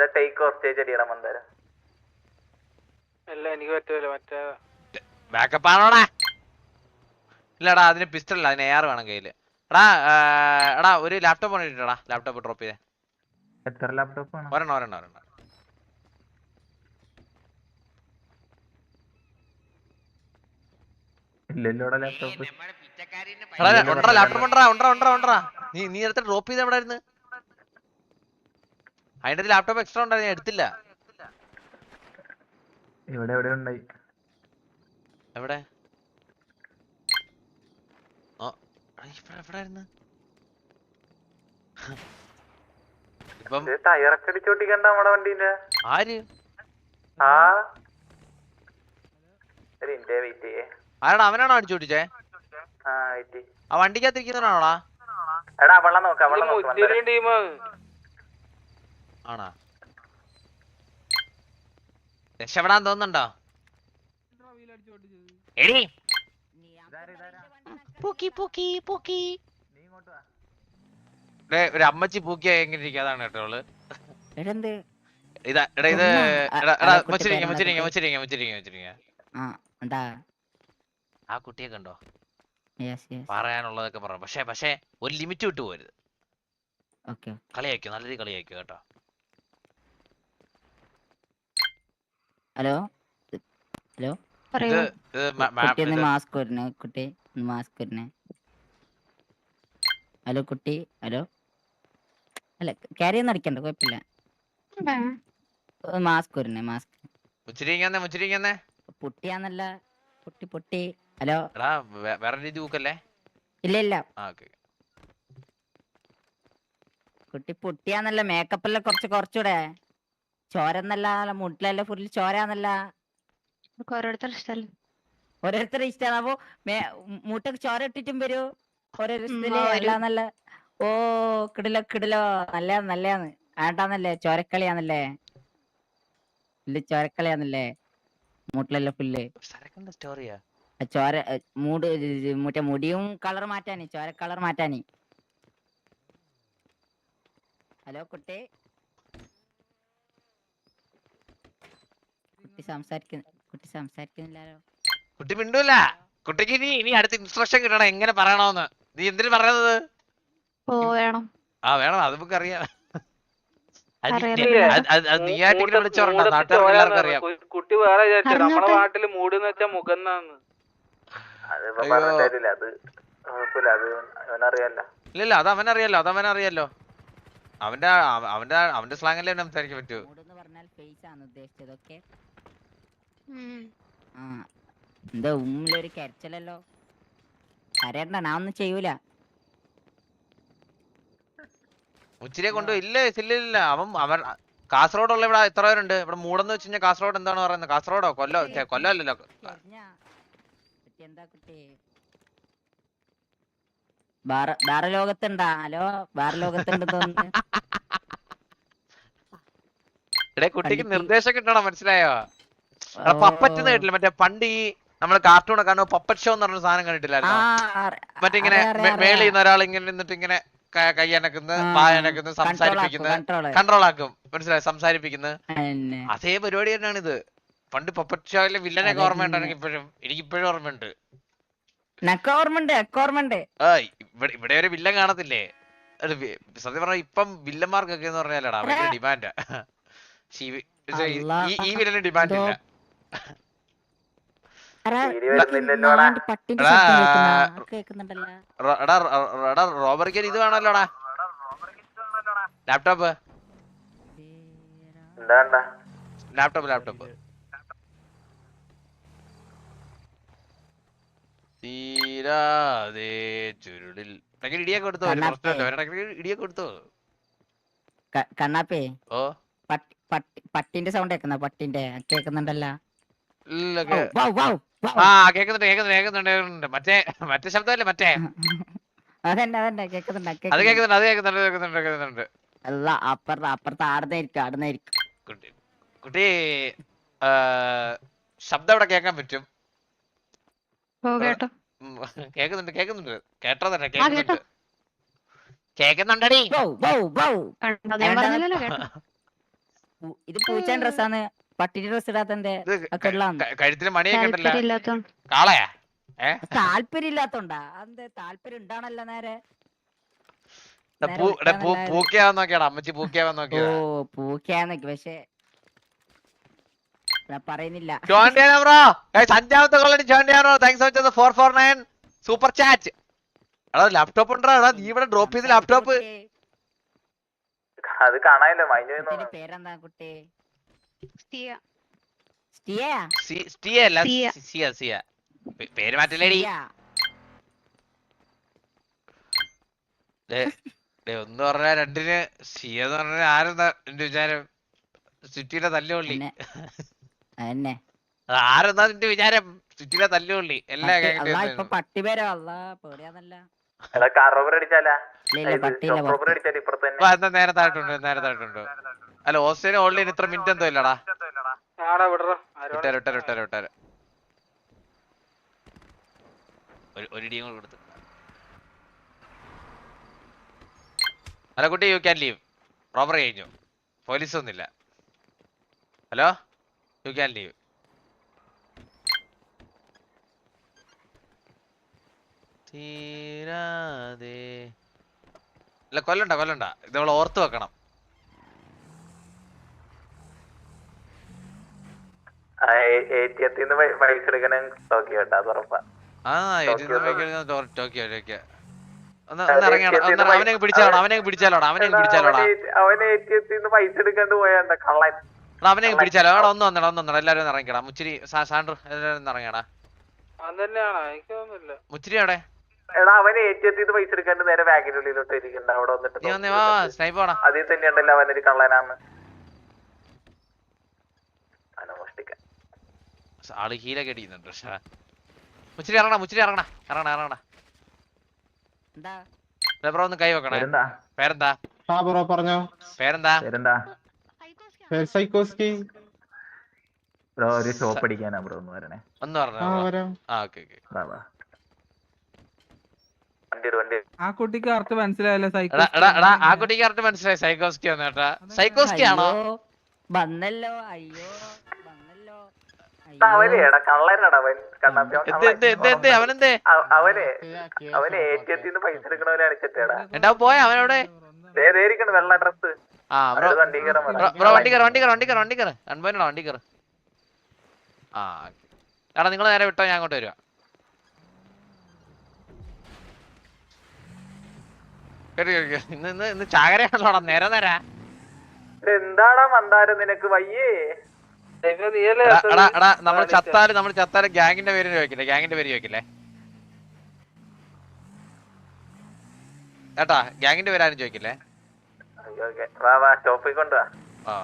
അല്ല take hostage അടിയണം മന്ദാരം അല്ല എനിക്ക് പറ്റൂല മറ്റേ ബാക്കപ്പ് ആണോടാ? ഇല്ലടാ അതിന് പിസ്റ്റൾ ഇല്ല അതിന് എയർ വേണം കയ്യിൽ. എടാ എടാ ഒരു ലാപ്ടോപ്പ് കൊണ്ടിട്ടാ ലാപ്ടോപ്പ് ഡ്രോപ്പ് ചെയ്തേ. എത്ര ലാപ്ടോപ്പ് ആണ് ഒരെണ്ണം ഒരെണ്ണം ഒരെണ്ണം. ലാപ്ടോപ്പ് ലാപ്ടോപ്പ് നീ നീ നേരത്തെ ഡ്രോപ്പ് ചെയ്ത് എവിടെ ആയിരുന്നു അതിന്റെ ലാപ്ടോപ്പ് എക്സ്ട്രാ ഉണ്ടായിരുന്നു ഞാൻ എടുത്തില്ല. ഇവിടെ എവിടെ ഉണ്ടായി? എവിടെ? ഇപ്പം ടയറൊക്കെ അടിച്ചോട്ടിക്കണ്ട നമ്മുടെ വണ്ടീന്റെ ആര്? ആ. അവനാണോ അടിച്ചോട്ടിച്ചേ ആ വെയിറ്റ് ആ വണ്ടിക്കകത്തിരിക്കുന്നവനാണോടാ എടാ അവളെ നോക്കാം അവളെ നോക്കാം മുച്ചിരിയും ടീമാണ് ആണാ? രക്ഷപ്പെടാൻ തോന്നുന്നുണ്ടോ? എടി. പൂക്കി പൂക്കി പൂക്കി. നീ ഇങ്ങോട്ട് വാ ഡേ, ഒരു അമ്മച്ചി പൂക്കിയ എങ്ങനെ ഇരിക്കും അതാണ് കേട്ടോ അവൾ. ഇതാ എടാ ഇത് എടാ ആ കുട്ടിയൊക്കെ കുട്ടിയെ കണ്ടോ യെസ് യെസ് പറയാനുള്ളതൊക്കെ പറഞ്ഞു പക്ഷേ പക്ഷേ ഒരു ലിമിറ്റ് വിട്ടു പോരുത്. ഓക്കെ കളിയാക്കോ നല്ല രീതി കളിയാക്കോ കേട്ടോ. ഹലോ? ഹലോ? കുട്ടി ഒന്ന് മാസ്ക് വരണേ കുട്ടി മാസ്ക് വരണേ ഹലോ കുട്ടി ഹലോ? അല്ല ക്യാരി ഒന്നും അടിക്കണ്ട കുഴപ്പമില്ല. മാസ്ക് വരണേ മാസ്ക് പൊട്ടിയാന്നല്ല പൊട്ടി പൊട്ടി. ഹലോ? വേറെ രീതി ഇല്ല ഇല്ല. കുട്ടി പൊട്ടിയാന്നല്ല മേക്കപ്പ് എല്ലാം കുറച്ച് കുറച്ചൂടെ ചോരന്നല്ല മുട്ടിലല്ല ഫുള്ള് ചോരാന്നല്ല. ഓരോരുത്തർ ഇഷ്ടല്ല. ഓരോരുത്തരുടെ ഇഷ്ടമാണ് അപ്പൊ മൂട്ടക്ക് ചോര ഇട്ടിട്ടും വരൂ. ഓരോരോ ഉം, ഇതിൽ ആ, ഓ കിടിലോ കിടിലോ. നല്ല നല്ലയാന്ന് ആണ്ടാന്നല്ലേ ചോരക്കളിയാന്നല്ലേ. ഫുള്ള് ചോരക്കളിയാന്നല്ലേ. മൂട്ടിലല്ല ഫുള്ള്. സ്റ്റോറിയാ ചോര മൂട് മറ്റേ മുടിയും കളർ മാറ്റാനേ ചോര കളർ മാറ്റാനേ. ഹലോ കുട്ടി. കുട്ടി സംസാരിക്കുന്നു കുട്ടി സംസാരിക്കുന്നില്ലല്ലോ. കുട്ടി മിണ്ടൂല. കുട്ടിക്ക് ഇനി ഇനി അടുത്ത ഇൻസ്ട്രക്ഷൻ കിട്ടണം. എങ്ങനെ പറയണോന്ന്. നീ എന്തിനു പറയുന്നത് ഓ വേണം ആ വേണം. അത് നമുക്ക് അറിയാം. കുട്ടി വേറെ. നാട്ടിൽ കാര്യമില്ല. അത് അത് അവന്റെ അവന്റെ അവന്റെ സ്ലാങ്ങല്ലേ സംസാരിക്കാൻ പറ്റൂ. പറഞ്ഞാൽ ഫേസ് ആണ് ഉദ്ദേശിച്ചത്. ഓക്കെ എന്താ ഉമ്മിലൊരു കരച്ചലല്ലോ. കരയണ്ട ഞാൻ ഒന്നും ചെയ്യൂല. ഉച്ചിരിയെ കൊണ്ടു ഇല്ല ഇല്ല ഇല്ല. അവൻ അവൻ കാസർഗോഡുള്ള ഇവിടെ എത്ര പേരുണ്ട്? ഇവിടെ മൂടെന്ന് വെച്ച് കഴിഞ്ഞാൽ കാസർഗോഡ് എന്താണ് പറയുന്നത്? കാസർഗോഡോ? കൊല്ലോ കൊല്ലോ അല്ലല്ലോ എന്താ കുട്ടി? വേറെ ലോകത്തുണ്ടാ? ഹലോ വേറെ ലോകത്തുണ്ട് തോന്നുന്നു. ഇവിടെ കുട്ടിക്ക് നിർദ്ദേശം കിട്ടണം മനസ്സിലായോ? പപ്പറ്റ് കേട്ടില്ല. മറ്റേ പണ്ട് ഈ നമ്മൾ കാർട്ടൂൺ കാണുമ്പോ പപ്പറ്റ് ഷോ എന്ന് പറഞ്ഞ സാധനം കണ്ടിട്ടില്ലായിരുന്നു? മറ്റേ ഇങ്ങനെ മേളിൽ നിന്ന് ഒരാൾ ഇങ്ങനെ നിന്നിട്ട് ഇങ്ങനെ ക- അനക്കുന്നു പായ അനക്കുന്നു control ആക്കും, സംസാരിപ്പിക്കുന്നു control. കൺട്രോൾ ആക്കും. മനസ്സിലായി? സംസാരിപ്പിക്കുന്നത്. അതേ പരിപാടി തന്നെയാണ് ഇത് പണ്ട് പപ്പറ്റ് ഷോയിലെ വില്ലനൊക്കെ ഓർമ്മയുണ്ട്. എനിക്ക് ഇപ്പോഴും എനിക്ക് ഇപ്പോഴും ഓർമ്മയുണ്ട് ഇവിടെ ഒരു വില്ലൻ കാണത്തില്ലേ? സത്യം പറഞ്ഞ ഇപ്പം വില്ലന്മാർക്കൊക്കെ എന്ന് പറഞ്ഞാലടാ ഭയങ്കര ഡിമാൻഡാ ഈ വില്ലന് ഡിമാൻഡ് ഇല്ല. റോബറിക്ക് ഇത് വേണല്ലോടാ. ലാപ്ടോപ്പ്. Laptop laptop. തീരാതെ ചുരുളിൽ. ഇടയ്ക്ക് കണ്ണാപ്പി. പ്രശ്നമില്ല. ഇടിയൊക്കെ കൊടുത്തോ. കണ്ണാപ്പേ. ഓ. പട്ടി പട്ടി പട്ടിന്റെ സൗണ്ട് കേക്കുന്ന പട്ടിന്റെ. കേൾക്കുന്നുണ്ടല്ലോ. ഇല്ല വൗ, കേ- വൗ, വൗ, വൗ. ആ കേക്കുന്നുണ്ട് കേക്കുന്നുണ്ട് കേക്കുന്നുണ്ട് കേക്കുന്നുണ്ട്. മറ്റേ മറ്റേ ശബ്ദമല്ലേ മറ്റേ? അതന്നെ അതന്നെ കേൾക്കുന്നുണ്ട് അത്. കേക്കുന്നുണ്ട് അത് കേക്കുന്നുണ്ട് കേക്കുന്നുണ്ട് കേക്കുന്നുണ്ട്. അല്ല അപ്പുറത്ത് അപ്പുറത്ത് ആടുന്നായിരിക്കും ആടുന്നായിരിക്കും. കുട്ടി കുട്ടി ശബ്ദം ഇവിടെ കേൾക്കാൻ പറ്റും. ഓ കേട്ടോ. ഉം, കേക്കുന്നുണ്ട് കേക്കുന്നുണ്ട്. കേട്ടോ തന്നെ കേക്കുന്നുണ്ട്. കേക്കുന്നുണ്ടടി. ഇത് പൂച്ചാൻ ഡ്രസ്സാണ് പട്ടിന്റെ ഡ്രസ് ഇടാത്തന്റെ കഴുത്തിന് മണിയൊക്കെ ഉണ്ടല്ലോ. താല്പര്യം ഇല്ലാത്തോണ്ട് കാളയാ താല്പര്യം ഇല്ലാത്തോണ്ടാ. അത് താല്പര്യം ഉണ്ടാണല്ലോ നേരെ. എടാ, പൂ എടാ, പൂ വിൽക്കാൻ പൂക്കയാവാൻ നോക്കിയാടാ. അമ്മച്ചി നോക്കിയാ ഓ പക്ഷെ പറയുന്നില്ല. അഞ്ചാമത്തെ ചോണ്ടിയാനോ താങ്ക്സ് വെച്ചത് four four nine super chat എടാ ലാപ്ടോപ്പ് ഉണ്ടോ? എടാ നീ ഇവിടെ ഡ്രോപ്പ് ചെയ്ത് ലാപ്ടോപ്പ് കുട്ടി, അത് കാണാനില്ല മൈൻഡ് പേരെന്താ കുട്ടി അല്ല സിയ. സിയ പേര് മാറ്റില്ലേടി. ദേ, ദേ, ഒന്ന് പറഞ്ഞാ രണ്ടിന് സിയ എന്ന് പറഞ്ഞ ആരെന്താ എന്റെ വിചാരം? സിറ്റിയുടെ തല്ലുപള്ളി ആരെന്താ നിന്റെ വിചാരം? സിറ്റിയുടെ തല്ലുപള്ളി എല്ലാ പട്ടി- പേരോ? അല്ലാ പേടിയാന്നല്ല. നേരെ താഴെട്ടുണ്ട് നേരെ അല്ല ഓസ്ട്രേലിയ ഓൺലൈൻ ഇത്ര മിനിറ്റ് എന്തോ ഇല്ലടാ. വിട്ടാര് ഒരു ഒരു ഇടിയും കൂടെ കൊടുത്ത്. ഹലോ കുട്ടി യു ക്യാൻ ലീവ് പ്രോപ്പർ കഴിഞ്ഞു. പോലീസ് ഒന്നുമില്ല. ഹലോ യു ക്യാൻ ലീവ് തീരാതെ. അല്ല കൊല്ലണ്ട കൊല്ലണ്ട. ഇത് നമ്മൾ ഓർത്ത് വെക്കണം. എത്തിന്ന് പൈസ എടുക്കണ നോക്കി കേട്ടോ അത് ഉറപ്പാ. ആ ടോക്കിയോ ടോക്കിയോ. ടോക്കിയോ ടോക്കിയോ അവനെ പിടിച്ചാലോടാ അവനെ പിടിച്ചാലോടാ അവനെ പിടിച്ചാലോടാ. അവനെ പിടിച്ചാലോ അവിടെ ഒന്ന് വന്നടാ ഒന്ന് വന്നടാ എല്ലാരും ഇറങ്ങിക്കടാ. മുച്ചിരി സാൻഡ്രു എല്ലാരും ഇറങ്ങിയടാ. അത് നേരെ ബാഗിന്റെ ഉള്ളിലോട്ട് മുച്ചിരി അവിടെ എടാ അതിൽ എ ടി എത്തിന്ന് പൈസ എടുക്കാണ്ട് നേരെ ബാഗിന്റെ ഉള്ളിലോട്ട് ഇരിക്കണ്ട അവിടെ വന്നിട്ട് നീ വന്നേ നോക്കി വാ വന്നിട്ട്. സ്നൈപ്പ് വാടാ അതിൽ തന്നെ ഉണ്ടല്ലോ അവനൊരു കള്ളനാന്ന് അവനെ മോഷ്ടിക്കാൻ ആൾ ഹീലൊക്കെ അടിക്കുന്നുണ്ട് പക്ഷേ. മുച്ചിരി ഇറങ്ങണ മുച്ചിരി ഇറങ്ങണ ഇറങ്ങണ ഇറങ്ങണ. എന്താ? ബ്രോ ഒന്ന് കൈ വെക്കണേ. പേരെന്താ? പേരെന്താ? ആ ബ്രോ പറഞ്ഞോ. പേരെന്താ? പേരെന്താ? പേര് സൈക്കോസ്കി. ബ്രോ ഒരു ഷോപ്പ് അടിക്കാനാ ബ്രോ ഒന്ന് വരണേ. ഒന്ന് ആ പറഞ്ഞോ വരാം. ആ ഓക്കെ ഓക്കെ. വാ വാ. ആ കുട്ടിക്ക് അർത്ഥം മനസ്സിലായല്ലോ സൈക്കോ എടാ എടാ എടാ ആ കുട്ടിക്ക് അർത്ഥം മനസ്സിലായി സൈക്കോസ്കി സൈക്കോസ്കി ആണോ? വന്നല്ലോ അയ്യോ. അവനെന്തേ? അവ- അവനെ അവന് എ ടി എത്തിന്ന് പൈസ എടുക്കണ പോലെ അടിച്ചിട്ടേടാ. എടാ പോയാ അവനവിടെ ദേ ദേ ഇരിക്കണ് വെള്ള ഡ്രസ് ആ ബ്രോ അവനത് വണ്ടി ബ്രോ ബ്രോ വണ്ടി കയറ് വണ്ടി കയറ് വണ്ടി കയറ് വണ്ടി കയറ്. അൻപതിനാ വണ്ടി കയറ്? ആ എടാ നിങ്ങൾ നേരെ വിട്ടോ ഞാൻ അങ്ങോട്ട് വരുവാ കേറി കേറി കേറി. ഇന്ന് ഇന്ന് ചാകരയാണല്ലോടാ നേരെ നേരാ. എന്താടാ മന്ദാരം നിനക്ക് വയ്യേ? എടാ എടാ എടാ നമ്മൾ. ചത്താൽ നമ്മൾ ചത്താൽ ഗ്യാങ്ങിന്റെ പേര് ചോദിക്കില്ലേ? ഗ്യാങ്ങിന്റെ പേര് ചോദിക്കില്ലേ? ഏട്ടാ ഗ്യാങ്ങിന്റെ പേര് ആരും ചോദിക്കില്ലേ? ഷോപ്പിൽ കൊണ്ടുവാ ആ.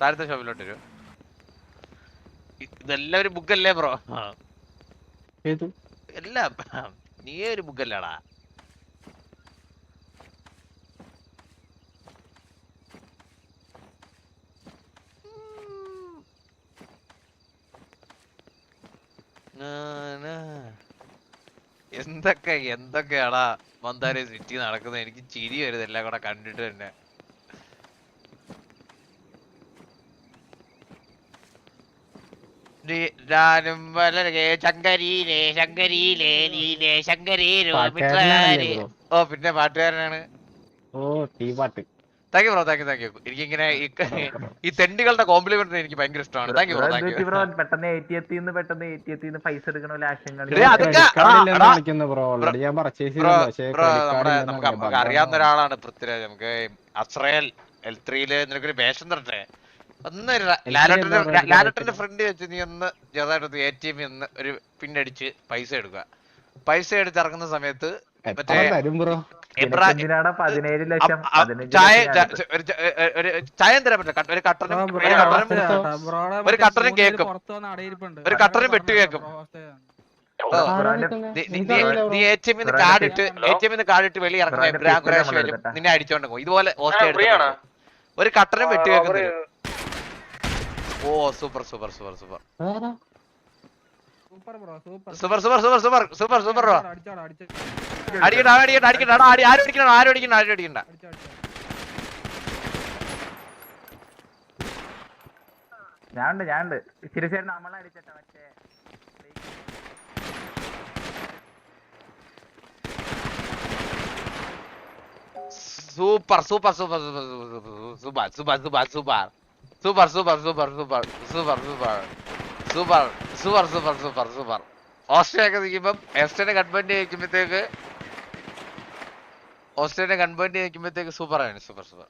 താഴത്തെ ഷോപ്പിലോട്ട് വരൂ. ഇതെല്ലാം ഒരു ബുക്കല്ലേ ബ്രോ? എല്ലാ എല്ലാം നീ ഒരു ബുക്കല്ലേടാ. എന്തൊക്കെ എന്തൊക്കെയാടാ? മന്ദാരി സിറ്റി നടക്കുന്നത് എനിക്ക് ചിരി വരുന്നത് എല്ലാം കൂടെ കണ്ടിട്ട് തന്നെ. ഞാനും വളരെ നീലേ ഓ പിന്നെ പാട്ടുകാരനാണ്. ഓ ടീ പാട്ട്. Thank you bro thank you thank you എനിക്കിങ്ങനെ ഈ- ഈ തെണ്ടികളുടെ കോംപ്ലിമെന്റ് എനിക്ക് ഭയങ്കര ഇഷ്ടമാണ്. Thank you bro thank you bro പെട്ടെന്ന് എ നിന്ന് പെട്ടെന്ന് എ ടി എത്തിന്ന് പൈസ എടുക്കണ പോലെ ഇല്ലെന്ന് നമുക്ക് അറിയാവുന്ന ഒരാളാണ് പൃഥ്വിരാജ്. നമുക്ക് അസ്രയേൽ എൽ ത്രീയിൽ നിനക്കൊരു വേഷം തരട്ടെ? ഒന്ന് ലാലട്ടന്റെ ലാ- L3 ലാലേട്ടന്റെ ഫ്രണ്ട് വെച്ച് നീ ഒന്ന് ചെറുതായിട്ട് എ ടി എം ഒന്ന് ഒരു പിന്നടിച്ച് പൈസ എടുക്കുക. പൈസ എടുത്ത് ഇറങ്ങുന്ന സമയത്ത് മറ്റേ പതിനേഴ് ലക്ഷം? ചായ ചായ തരാൻ പറ്റില്ല ഒരു കട്ടനും ഒരു കട്ടനും ഒരു കട്ടനും കേക്കും. ഒരു കട്ടനും വെട്ടി കേക്കും. നീ-. എ ടി എമ്മിന്ന് ബ്രോ, കാർഡ് ഹലോ? ഇട്ട് എ ടി എമ്മിന്ന് കാർഡ് ഇട്ട് വെളി ഇറങ്ങുന്ന നമ്മൾ വരും. നിന്നെ അടിച്ചോണ്ട് പോകും. ഇതുപോലെ ഒരു കട്ടനും വെട്ടി ഒരു- ഓ super super super super. Super super. Super super super super bro. അടിക്കണ്ട അവൻ അടിക്കണ്ട അടിക്കണ്ട എടാ, ആടി- ആരും അടിക്കണ്ട ആരും അടിക്കണ്ട ആരും അടിക്കണ്ട. ഞാനുണ്ട് ഞാനുണ്ട് തിരിച്ചേരുന്ന നമ്മളെ അടിച്ചിട്ട മറ്റേ super super super super super super super super super super super super super super super super super super super Australia ഒക്കെ നിൽക്കുമ്പം എസ്റ്റേനെ കൺവെന്റ് ചെയ്യിക്കുമ്പോഴത്തേക്ക് ഓസ്ട്രേലിയ കൺവേർട്ട് നിൽക്കുമ്പോഴത്തേക്ക് സൂപ്പർ ആണ്. സൂപ്പർ സൂപ്പർ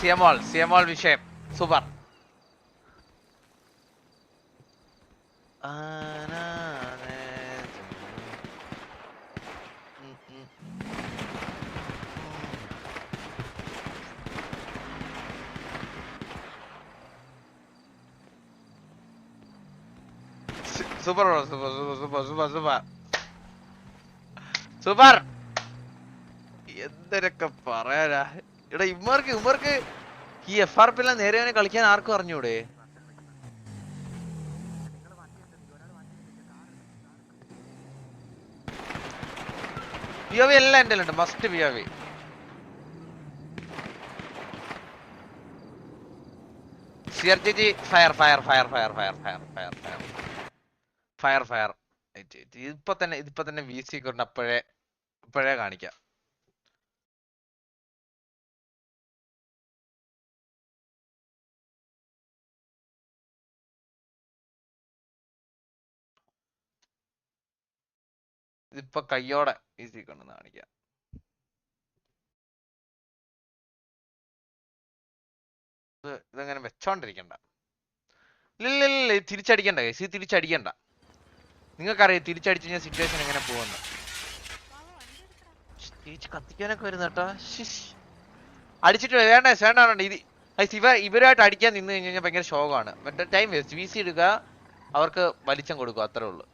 സിയമോൾ സിയമോൾ വിഷയം. Super super super super super super super എന്തൊക്കെ പറയാനാ. എടാ ഇവർക്ക് ഇവർക്ക് ഈ എഫ് ആർ പി എല്ലാം നേരെ കളിക്കാൻ ആർക്കും അറിഞ്ഞൂടെ? പി എല്ലാം എന്റെ ഉണ്ട് must P O V G fire fire fire fire fire fire fire fire fire fire ഇപ്പൊ തന്നെ ഇതിപ്പോ തന്നെ വി സി കൊണ്ട് അപ്പോഴേ ഇപ്പോഴേ കാണിക്കാം. ഇതിപ്പോ കയ്യോടെ വി സി കൊണ്ട് കാണിക്കാം. ഇതെങ്ങനെ വെച്ചോണ്ടിരിക്കണ്ട. ഇല്ല ഇല്ല ഇല്ല ഇത് തിരിച്ചടിക്കണ്ട എ സി തിരിച്ചടിക്കണ്ട. നിങ്ങൾക്കറിയാം തിരിച്ചടിച്ച് കഴിഞ്ഞാൽ സിറ്റുവേഷൻ എങ്ങനെ പോകുന്നു തിരിച്ച് കത്തിക്കാനൊക്കെ വരുന്ന കേട്ടോ. അടിച്ചിട്ട് വേണ്ട വേണ്ട വേണ്ട ഇത് ശിവ ഇവ ഇവരുമായിട്ട് അടിക്കാൻ നിന്ന് കഴിഞ്ഞ് കഴിഞ്ഞാൽ ഭയങ്കര ശോകമാണ്. മറ്റേ ടൈം വേസ്റ്റ് വി സി എടുക്കുക അവർക്ക് വലിച്ചം കൊടുക്കുക അത്രേ ഉള്ളൂ.